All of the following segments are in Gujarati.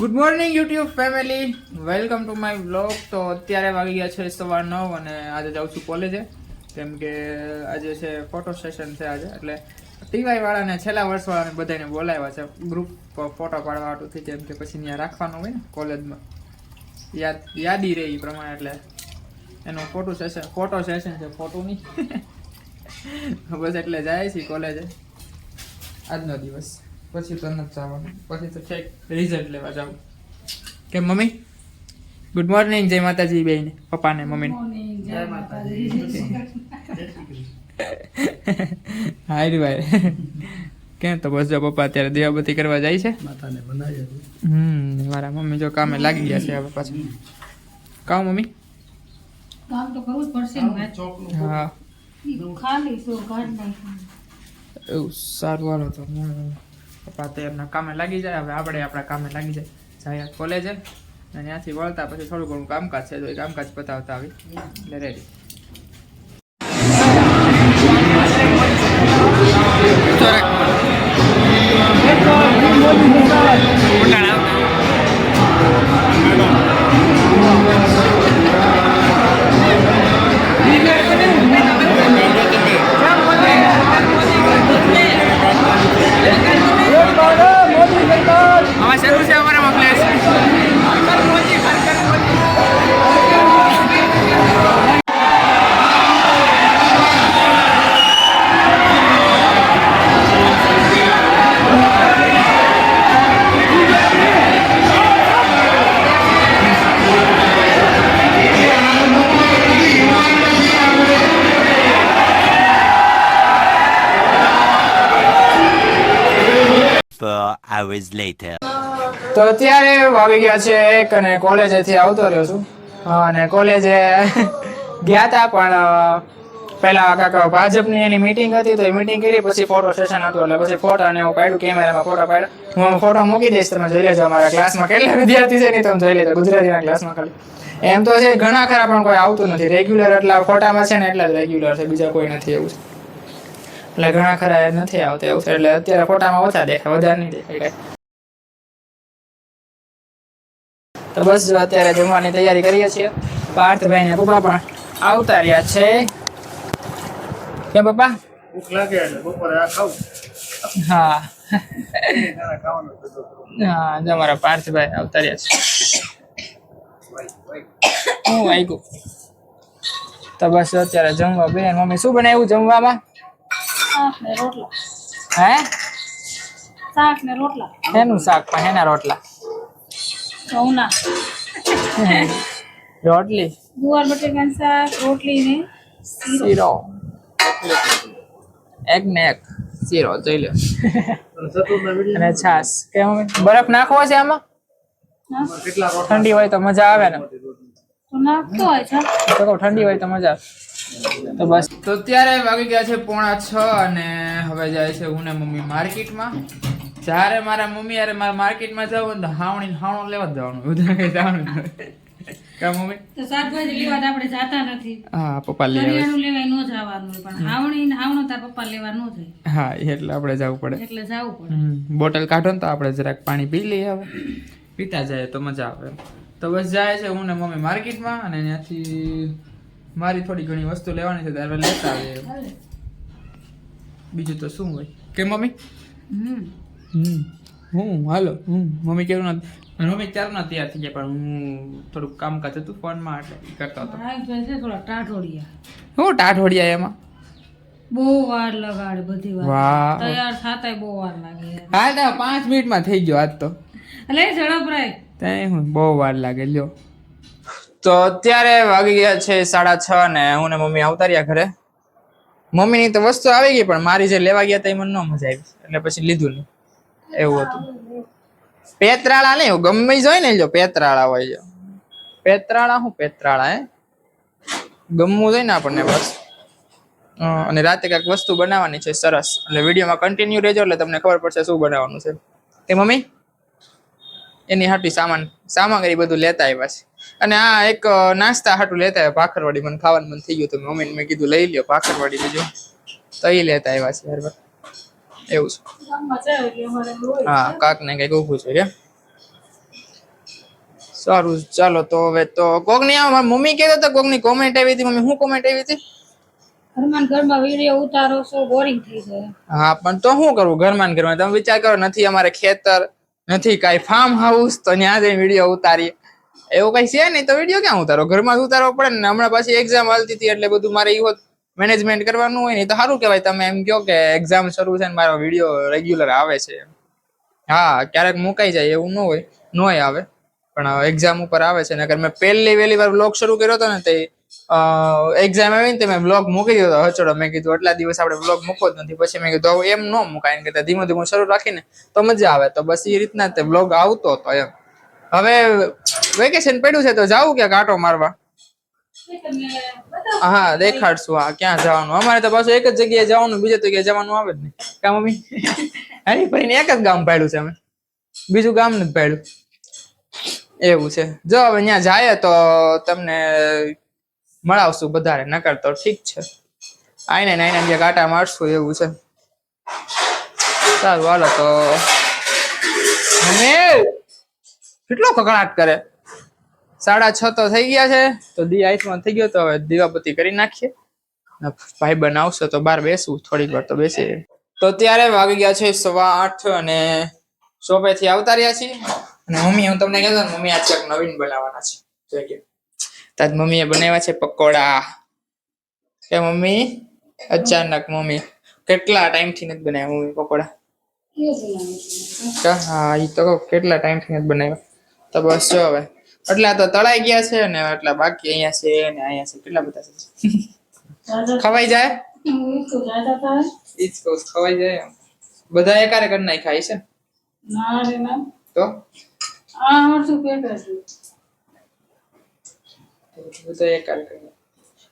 Good morning YouTube family welcome to my blog તો અત્યારે વાગી ગયા છે સવાર નવ અને આજે જાઉં છું કોલેજે કેમ કે આજે છે ફોટો સેશન છે આજે. એટલે ટીવાય વાળાને છેલ્લા વર્ષ વાળાને બધાને બોલાવ્યા છે. ગ્રુપ ફોટો પાડવા હાટુથી કેમ કે પછી ત્યાં રાખવાનું હોય ને કોલેજમાં યાદ, યાદી રહે એ પ્રમાણે એટલે એનું ફોટો સેશન ફોટો સેશન છે ફોટો નહીં બસ એટલે જાય છે કોલેજે આજનો દિવસ. પછી તો નથી જવાનું. પછી તો છેક રિઝલ્ટ લેવા જાવ કે મમ્મી? ગુડ મોર્નિંગ જય માતાજી બેન. પપ્પાને મમ્મીને. હાય ભાઈ. કેમ તો બસ જો પપ્પા અત્યારે દેવાબતી કરવા જાય છે? માતાને બનાવી હમ મારા મમ્મી જો કામે લાગી ગયા છે હવે પાછું. કામ મમ્મી? કામ તો કરવું જ પડશે ને હા. ખાલી શું ઘર નહીં. એવું સારું હાલો તો. હમ. પપ્પા તો એમના કામે લાગી જાય. હવે આપણે આપણા કામે લાગી જાય. જાય કોલેજે અને ત્યાંથી વળતા પછી થોડું ઘણું કામકાજ છે, તો એ કામકાજ પતાવતા આવી. એટલે રેડી 24 hours later. તો અત્યારે આવી ગયા છે એક અને કોલેજેથી આવતો રહ્યો છું. અને કોલેજે ગયા હતા પણ પહેલા કાકા ભાજપની એની મીટિંગ હતી, તો એ મીટિંગ કરી, પછી ફોટો સેશન હતું, એટલે પછી ફોટા અને એવું પાડ્યું કેમેરામાં ફોટા પાડ્યા. હું ફોટો મૂકી દઈશ, તમે જોઈ લેજો, અમારા ક્લાસમાં કેટલા વિદ્યાર્થી છે ને તમે જોઈ લેજો, ગુજરાતીના ક્લાસમાં ખાલી. એમ તો છે, ઘણા ખરા, પણ કોઈ આવતું નથી. રેગ્યુલર એટલા ફોટામાં છે ને, એટલા જ રેગ્યુલર છે, બીજા કોઈ નથી એવું છે. એટલે ઘણા ખરા નથી આવતા એવું છે એટલે અત્યારે ફોટામાં ઓછા દેખાય વધારે નહીં દેખાય કાંઈ. તો બસ જો અત્યારે જમવાની તૈયારી કરીએ છીએ. પાર્થભાઈ ને પપ્પા પણ આવતા રહ્યા છે. કે પપ્પા? ભૂખ લાગે એટલે બપોરે આ ખાવું. હા. હા પાર્થભાઈ આવતા રહ્યા છે. હું વાગ્યું તો બસ અત્યારે જમવા બેન મમ્મી શું બનાવ્યું જમવામાં? શાક ને રોટલા હે? શાક ને રોટલા એનું શાક પણ? એના રોટલા? ઘઉંના. રોટલી. ગુવાર બટેકાનું શાક રોટલી ને શીરો. શીરો. એક ને એક. શીરો જોઈ લો. અને છાસ કે બરફ નાખવો છે આમાં? ઠંડી હોય તો મજા આવે ને. તો ઠંડી હોય તો મજા આવે. તો બસ. તો અત્યારે વાગી ગયા છે પોણા છ અને હવે જાય છે હું ને મમ્મી માર્કેટમાં. જ્યારે મારા મમ્મી યારે મારા માર્કેટમાં જવું તો હાવણી હાવણો લેવા જવાનું. બધા કઈ જવાનું કા મમ્મી? તો શાકભાજી લેવા આપણે જાતા નથી. હા પપ્પા લઈ લેવાય ન જવાનું પણ હાવણી હાવણો તાર પપ્પા લેવા ન જાય. હા એટલે આપણે જવું પડે. એટલે જવું પડે. બોટલ કાઢો ને તો આપણે જરાક પાણી પી લઈએ હવે. પીતા જાય તો મજા આવે. તો બસ જાય છે હું ને મમ્મી માર્કેટમાં અને ત્યાંથી મારી થોડી ઘણી વસ્તુ લેવાની છે ત્યારે લેતા આવીએ. બીજું તો શું હોય? કે મમ્મી? હમ. હું? હાલો. હમ મમ્મી કેવું ના મમ્મી ચાર ના તૈયાર થઈ ગયા પણ હું થોડુંક કામકાજ હતું ફોનમાં એટલે કરતા હતો. થોડા ટાઢોડિયા હું ટાઢોડિયા એમાં? બહુ વાર લગાડે બધી વાર. તૈયાર થાતાય બહુ વાર લાગે. હા તો પાંચ મિનિટમાં થઈ ગયો આજ તો. એટલે ઝડપ રહે ત્યાં હું બહુ વાર લાગે લ્યો. તો અત્યારે વાગી ગયા છે સાડા છ ને હું ને મમ્મી આવતા રહ્યા ઘરે. મમ્મીની તો વસ્તુ આવી ગઈ, પણ મારી જે લેવા ગયા તા એ મને ન મજા આવી. એટલે પછી લીધું નહીં. એવું હતું. પેતરાળા નહીં ગમે જોઈ ને, જો પેતરાળા હોય જો. પેતરાળા હું પેતરાળા, હે? ગમવું જોઈએ ને આપણને બસ. અને રાતે કાંઈક વસ્તુ બનાવવાની છે સરસ. એટલે વિડીયોમાં કન્ટિન્યુ રહેજો, એટલે તમને ખબર પડશે શું બનાવવાનું છે. તે મમ્મી? એની હાટી સામાન, સામગ્રી બધું લેતા આવ્યા છે. અને આ એક નાસ્તા હાટું લેતા આવ્યા ભાખરવાડી મને ખાવાનું મન થઈ ગયું તો મમ્મીને મેં કીધું લઈ લ્યો ભાખરવાડી બીજું તો એ લેતા આવ્યા છે બરાબર એવું છે. હા કાક ને કંઈક ઉભું છે કે સારું ચાલો તો હવે તો કોકની મારી મમ્મી કહેતા હતા કોકની કોમેન્ટ આવી હતી મમ્મી શું કોમેન્ટ આવી હતી? ઘરમાં ઘરમાં વીડિયો ઉતારો છો બોરિંગ થઈ જાય. હા પણ તો શું કરવું ઘરમાં ઘરમાં? તમે વિચાર કરો નથી અમારે ખેતર નથી કાંઈ ફાર્મ હાઉસ તો ત્યાં જઈને વીડિયો ઉતારીએ. એવું કઈ છે નહીં તો વીડિયો ક્યાં ઉતારો? ઘરમાં જ ઉતારવો પડે ને હમણાં પાછી એક્ઝામ હાલતી હતી એટલે બધું મારે એવું મેનેજમેન્ટ કરવાનું હોય ને તો સારું કહેવાય. તમે એમ કહો કે એક્ઝામ શરૂ છે ને મારો વીડિયો રેગ્યુલર આવે છે હા, ક્યારેક મુકાઈ જાય એવું ન હોય નોય આવે. પણ એક્ઝામ ઉપર આવે છે નકર મેં પહેલી વહેલી વાર બ્લોગ શરૂ કર્યો હતો ને, તે એક્ઝામ આવી ને મેં બ્લોગ મૂકી દીધો હચોડો મેં કીધું, એટલા દિવસ આપણે બ્લોગ મૂકવો જ નથી. પછી મેં કીધું એમ ન મુકાય. કે ધીમે ધીમું શરૂ રાખીને તો મજા આવે. તો બસ એ રીતના તે બ્લોગ આવતો હતો એમ. હવે વેકેશન પડ્યું છે તો જાવું ક્યાં કાંટો મારવા? હા દેખાડશું હા ક્યાં જવાનું? અમારે તો પાછું એક જ જગ્યાએ જવાનું બીજે જગ્યાએ જવાનું આવે જ નહીં. કા મમ્મી? હરી ફરીને એક જ ગામ પાડ્યું છે અમે. બીજું ગામ નથી પાડ્યું. એવું છે. જો હવે ત્યાં જાય તો તમને મળાવશું વધારે નકર તો ઠીક છે. આઈને ને આઈને જે કાંટા મારશું એવું છે. સારું હાલો તો. મમ્મી કેટલો કકડાટ કરે? સાડા છ તો થઈ ગયા છે. તો દી આઈસમાં થઈ ગયો તો હવે દીવાબત્તી કરી નાખીએ. ભાઈ બનાવશે તો બહાર બેસવું થોડીક વાર તો બેસીએ તો ત્યારે વાગી ગયા છે સવા આઠ અને શોપેથી આવતા રહ્યા છીએ. અને મમ્મી હું તમને કહેતો મમ્મી કંઈક નવીન બનાવવાના છે. જોઈ કે તાજ મમ્મીએ બનાવ્યા છે પકોડા. કે મમ્મી અચાનક મમ્મી કેટલા ટાઈમથી નથી બનાવ્યા મમ્મી પકોડા? હા એ તો કેટલા ટાઈમથી નથી બનાવ્યા? તો બસ જો હવે. એટલા તો તળાઈ ગયા છે ને એટલા બાકી અહીંયા છે ને અહીંયા છે. કેટલા બધા છે? ખવાઈ જાય? ઈ જ કહું ખવાઈ જાય બધા એકારે કરી ખાય છે ના રે ના. તો? આ અમારું પેટ હતું બધા એકારે કરી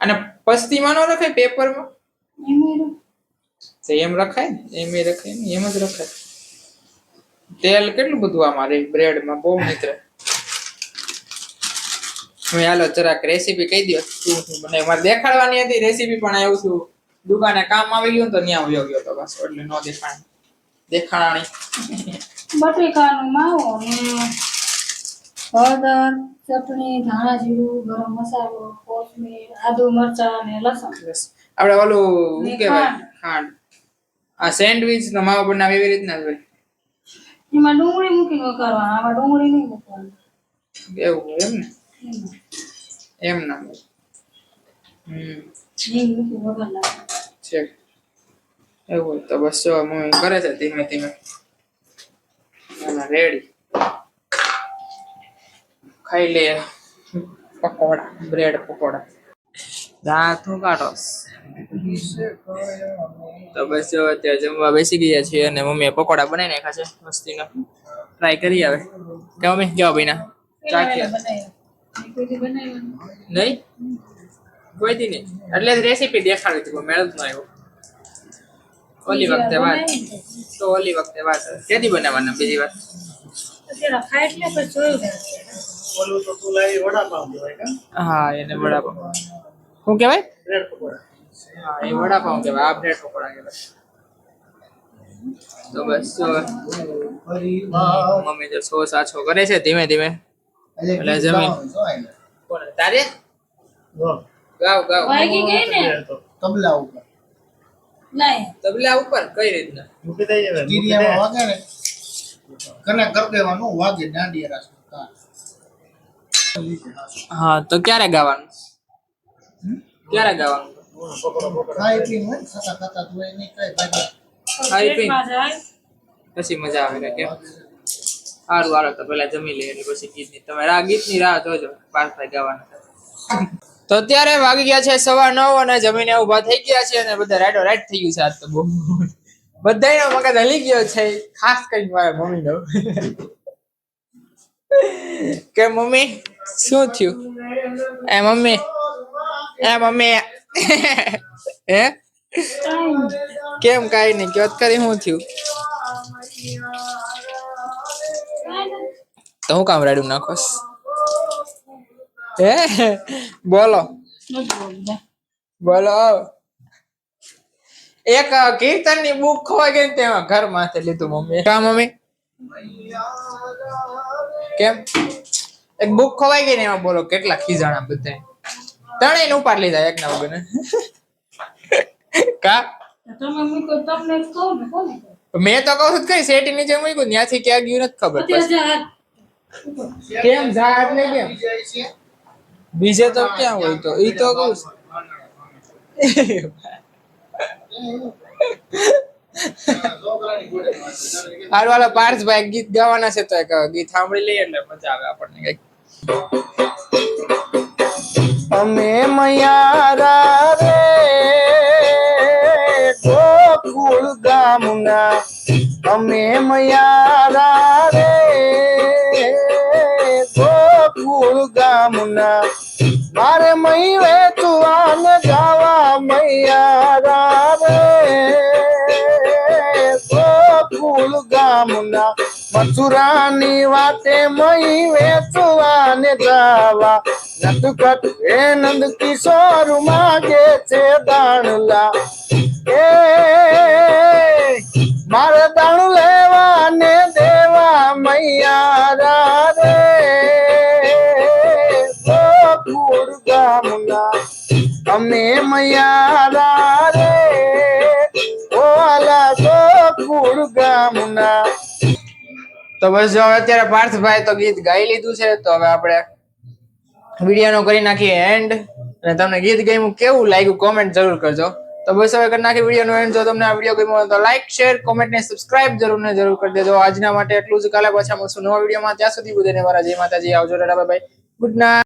અને પસ્તીમાં ન રખાય પેપરમાં? એમાં એમ રખાય ને? એમ રખાય ને? એમ જ રખાય. તેલ કેટલું બધું આમાં રે બ્રેડમાં? બહુ નીકળે હાલો જરાક રેસીપી કહી દો શું શું બને મારે દેખાડવાની હતી રેસીપી પણ આવ્યું છું. દુકાને કામ આવી ગયું તો ત્યાં વયો ગયો તો બસ એટલે ન દેખાણ દેખાણાણી બટેકાનો માવો હળદર ચટણી ધાણા જીરું ગરમ મસાલો કોથમીર આદુ મરચાં અને લસણ. આપણે ઓલું શું કહેવાય? ખાંડ. આ સેન્ડવિચ નો માવો બનાવે એવી રીતના જ હોય. એમાં ડુંગળી મૂકીને કરવાના આમાં ડુંગળી નહીં મૂકવાની. એવું એમ ને? એમાં ના હમ. છે. એવું તો બસ જો મમ્મી કરે છે ધીમે ધીમે. રેડી ખાઈ લે પકોડા બ્રેડ પકોડા. દાંતું કાઢો તો બસ જો અત્યારે જમવા બેસી ગયા છીએ અને મમ્મીએ પકોડા બનાવી નાખ્યા છે મસ્તીના. ટ્રાય કરી આવે કે મમ્મી કેવા ભાઈના. ચાખ્યા નહીં? કોઈ દી નહીં. એટલે રેસીપી દેખાડી હતી કોઈ મેળ જ ન આવ્યો. ઓલી વખતે વાત. તો ઓલી વખતે વાત. કેદી બનાવવાના બીજી વાત હા એને વડાપાવ શું કહેવાય? બ્રેડ પકોડા. હા એ વડાપાઉં કહેવાય. આ બ્રેડ પકોડા કહેવાય. તો બસ મમ્મી જો સો સાછો કરે છે ધીમે ધીમે. એટલે જમીન. કોને તારે? ગાવ ગાવ. વાગી ગઈ ને? તબલા ઉપર. લાય તબલા ઉપર? કઈ રીતના? મૂકી દઈએ હવે, મૂકી દે. ટીરિયામાં વાગે ને. કને કરી દેવાનું વાગે દાંડિયા રાસ હા તો ક્યારે ગાવાનું? ક્યારે ગાવાનું? ખાઈ પીને ને, ખાતા ખાતા તું એ નહીં કઈ ભાગે? ખાઈ પી. પછી મજા આવે કે કેમ? સારું હાલો, તો પેલા જમી લઈએ એટલે પછી ગીતની. તમે રા ગીતની રાહ જોજો પાર્થભાઈ ગાવાના તો અત્યારે વાગી ગયા છે સવા નવ અને જમીને ઊભા થઈ ગયા છે અને બધા રાઈડો રાઈટ થઈ ગયું છે આજ તો બહુ. બધાયનો મગજ હલી ગયો છે, ખાસ કરીને મારા મમ્મીનો. કે મમ્મી, શું થયું? એ મમ્મી એ મમ્મી. હે? કેમ કાઈ નહીં, કયો કરી શું થયું? તો હું કામ રાડ્યું નાખોસ? હે? બોલો. બોલો. એક કીર્તનની બુક ખોવાઈ ગઈ ને તેમાં ઘર માથે લીધું મમ્મી કા કેમ? એક બુક ખોવાઈ ગઈ ને એમાં બોલો કેટલા ખીજાણા બધા ત્રણેય ઉપાડ લીધા એક ના વગર કા? ને? મેં તો કહું છું કઈ શેટી નીચે મૂક્યું, ત્યાંથી ક્યાં ગયું, નથી ખબર અત્યારે પછી જે હાથ કેમ? ઝાડ એટલે કેમ? બીજે તો ક્યાં હોય તો? ઈ તો કહું હાલ વાલા પાર્થભાઈ ગીત ગાવાના છે તો ગીત સાંભળી લઈએ એટલે મજા આવે આપણને કંઈક. અમે મયારા રે ગોકુળ ગામના. અમે મયારા રે ગોકુળ મુના મારે મહી વેચવાન જાવા મૈયારા રે ગોકુળ ગામના મથુરાની વાતે મહી વેચવાને જાવા. નટકટ હે નંદ કિશોર માગે છે દાણલા. એ અમે મૈયારા રે, ઓલા ગોકુળ ગામના. તો બસ જો હવે અત્યારે પાર્થભાઈ તો ગીત ગાઈ લીધું છે, તો હવે આપણે વિડીયોનો કરી નાખીએ એન્ડ અને તમને ગીત ગમ્યું કેવું લાગ્યું કોમેન્ટ જરૂર કરજો. તો બસ હવે કરી નાખી વિડીયોનો એન્ડ જો તમને આ વીડિયો ગમ્યો હોય તો લાઈક શેર કોમેન્ટ ને સબસ્ક્રાઇબ જરૂર ને જરૂર કરી દેજો. આજના માટે એટલું જ. કાલે પાછા મળશું નવા વિડીયોમાં. ત્યાં સુધી બધાને મારા જય માતાજી. આવજો, ટાટા બાય ગુડ નાઇટ